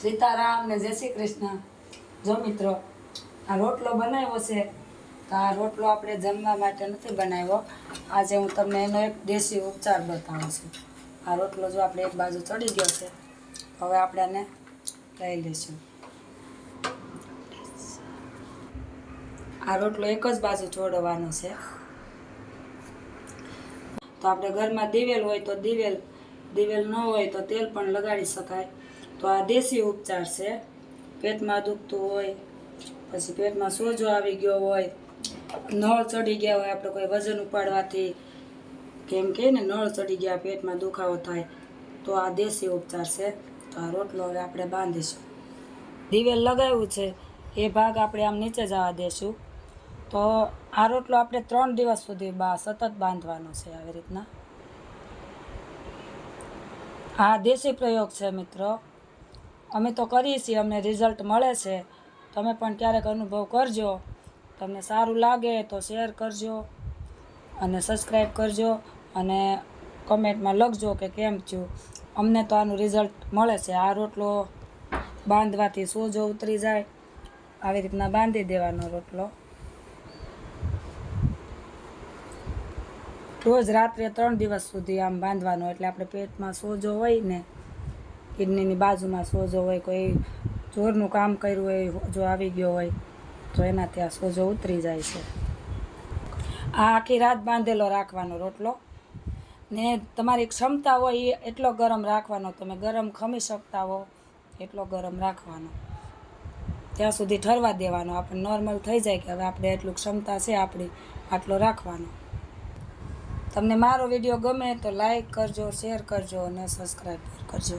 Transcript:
સીતારામ ને જય શ્રી કૃષ્ણ. જો મિત્રો, આ રોટલો બનાવ્યો છે, તો આ રોટલો આપણે જમવા માટે નથી બનાવ્યો. આજે હું તમને એનો એક દેશી ઉપચાર બતાવું છું. આ રોટલો જો આપણે એક બાજુ ચડી ગયો છે, હવે આપણે આને લઈ લઈશું. આ રોટલો એક જ બાજુ ચોડવાનો છે. તો આપણે ઘરમાં દિવેલ હોય તો દિવેલ દિવેલ ન હોય તો તેલ પણ લગાડી શકાય. તો આ દેશી ઉપચાર છે. પેટમાં દુખતું હોય, પછી પેટમાં સોજો આવી ગયો હોય, નળ ચડી ગયા હોય આપણે કોઈ વજન ઉપાડવાથી, કેમ કે ને નળ ચડી ગયા, પેટમાં દુખાવો થાય, તો આ દેશી ઉપચાર છે. તો આ રોટલો હવે આપણે બાંધીશું. દિવેલ લગાવ્યું છે. એ ભાગ આપણે આમ નીચે જવા દેશું. તો આ રોટલો આપણે ત્રણ દિવસ સુધી બા સતત બાંધવાનો છે આવી રીતના. આ દેશી પ્રયોગ છે મિત્રો. અમે તો કરીએ છીએ, અમને રિઝલ્ટ મળે છે. તમે પણ ક્યારેક અનુભવ કરજો. તમને સારું લાગે તો શેર કરજો અને સબસ્ક્રાઈબ કરજો અને કમેન્ટમાં લખજો કે કેમ છું. અમને તો આનું રિઝલ્ટ મળે છે. આ રોટલો બાંધવાથી સોજો ઉતરી જાય. આવી રીતના બાંધી દેવાનો રોટલો. રોજ રાત્રે ત્રણ દિવસ સુધી આમ બાંધવાનો, એટલે આપણે પેટમાં સોજો હોય ને કિડનીની બાજુમાં સોજો હોય, કોઈ જોરનું કામ કર્યું હોય જો આવી ગયો હોય, તો એનાથી આ સોજો ઉતરી જાય છે. આ આખી રાત બાંધેલો રાખવાનો રોટલો. ને તમારી ક્ષમતા હોય એ એટલો ગરમ રાખવાનો, તમે ગરમ ખમી શકતા હો, એટલો ગરમ રાખવાનો. ત્યાં સુધી ઠરવા દેવાનો. આપણે નોર્મલ થઈ જાય કે હવે આપણે એટલું ક્ષમતા છે, આપણી, આટલો રાખવાનો. તમને મારો વીડિયો ગમે તો લાઈક કરજો, શેર કરજો અને સબસ્ક્રાઈબ કરજો.